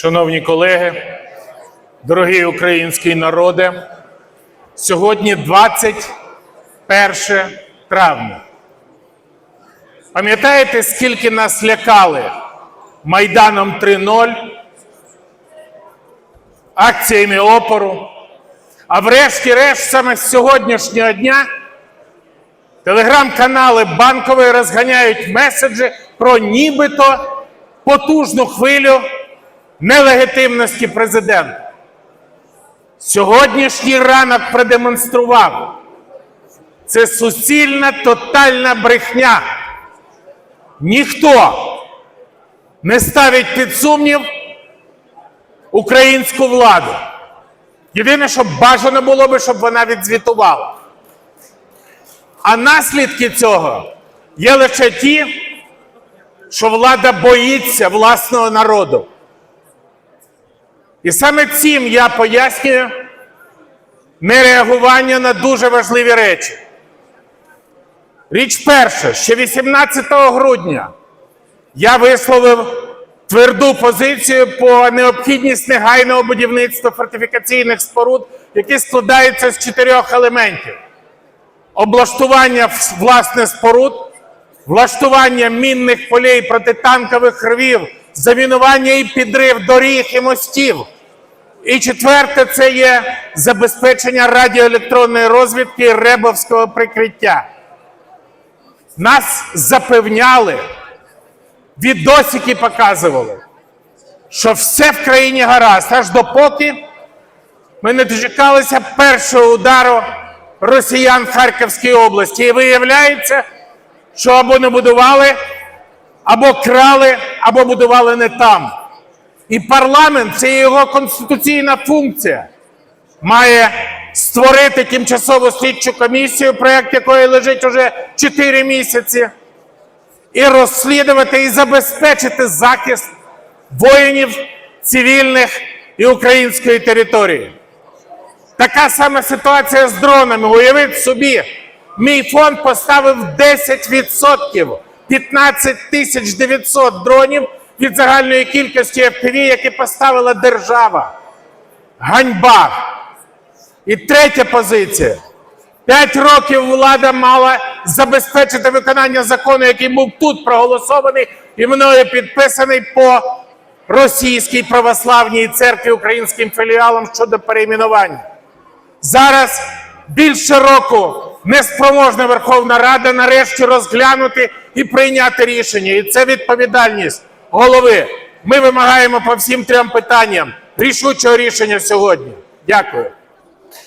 Шановні колеги, дорогий український народе, сьогодні 21 травня. Пам'ятаєте, скільки нас лякали Майданом 3.0, акціями опору? А врешті-решт, саме з сьогоднішнього дня телеграм-канали банкової розганяють меседжі про нібито потужну хвилю нелегітимності президента. Сьогоднішній ранок продемонстрував це суцільна тотальна брехня. Ніхто не ставить під сумнів українську владу. Єдине, що бажано було би, щоб вона відзвітувала. А наслідки цього є лише ті, що влада боїться власного народу. І саме цим я пояснюю нереагування на дуже важливі речі. Річ перша, ще 18 грудня я висловив тверду позицію по необхідність негайного будівництва фортифікаційних споруд, які складаються з чотирьох елементів: облаштування власне споруд, влаштування мінних полей протитанкових рвів, замінування і підрив доріг і мостів. І четверте це є забезпечення радіоелектронної розвідки ребовського прикриття. Нас запевняли, відосики показували, що все в країні гаразд, аж допоки ми не дочекалися першого удару росіян в Харківській області. І виявляється, що або не будували, або крали, або будували не там. І парламент це його конституційна функція. Має створити тимчасову слідчу комісію, проєкт якої лежить уже 4 місяці, і розслідувати і забезпечити захист воїнів цивільних і української території. Така сама ситуація з дронами. Уявіть собі, мій фонд поставив 10%, 15 тисяч 900 дронів від загальної кількості FPV, які поставила держава. Ганьба. І третя позиція. П'ять років влада мала забезпечити виконання закону, який був тут проголосований і мною підписаний по російській православній церкві українським філіалам щодо перейменування. Зараз більше року неспроможна Верховна Рада нарешті розглянути і прийняти рішення. І це відповідальність голови. Ми вимагаємо по всім трьом питанням рішучого рішення сьогодні. Дякую.